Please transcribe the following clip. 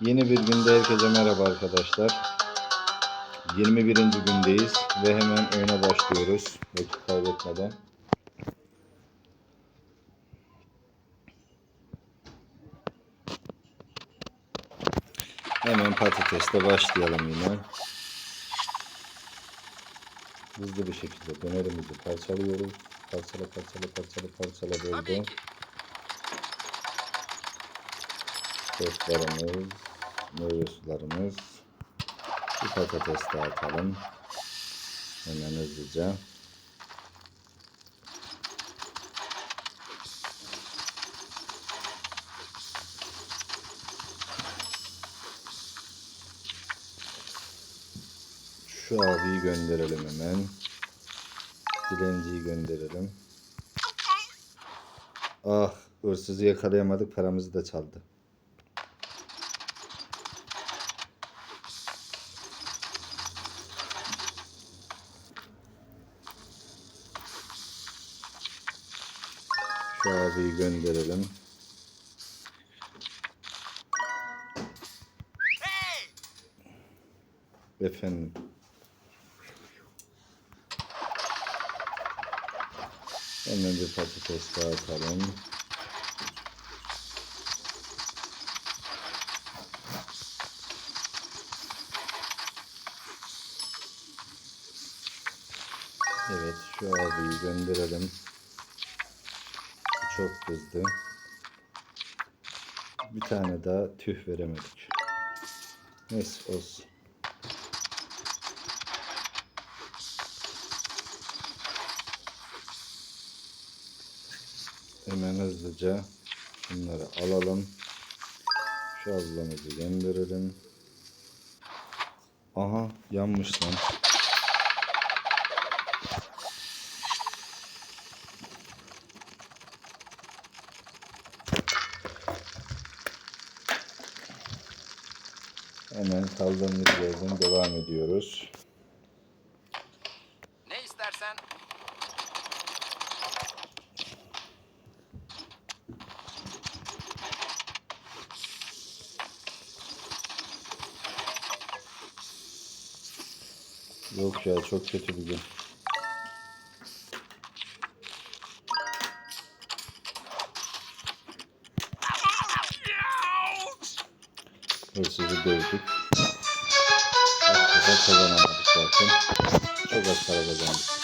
Yeni bir günde herkese merhaba arkadaşlar. 21. gündeyiz ve hemen oyuna başlıyoruz. Vakit kaybetmeden. Hemen patatesle başlayalım yine. Hızlı bir şekilde dönerimizi parçalıyoruz. Parçala parçala parçala parçala böyle. ki. Meyve sularımız. Bir patates daha atalım. Hemen hızlıca. Şu abiyi gönderelim hemen. Dilenciyi gönderelim. Ah, hırsızı yakalayamadık, paramızı da çaldı. Şu abiyi gönderelim. Efendim. Hemen bir patates daha atalım. Evet şu abiyi gönderelim. Çok kızdı. Bir tane daha tüh veremedik. Neyse olsun. Hemen hızlıca bunları alalım. Şu ablamızı gönderelim. Aha yanmış lan. Hemen kaldığımız yerden devam ediyoruz. Ne istersen Yok ya çok kötü bir gün. Hırsızı dövdük. Hakikaten kazanamadık zaten. Çok az para kazandık.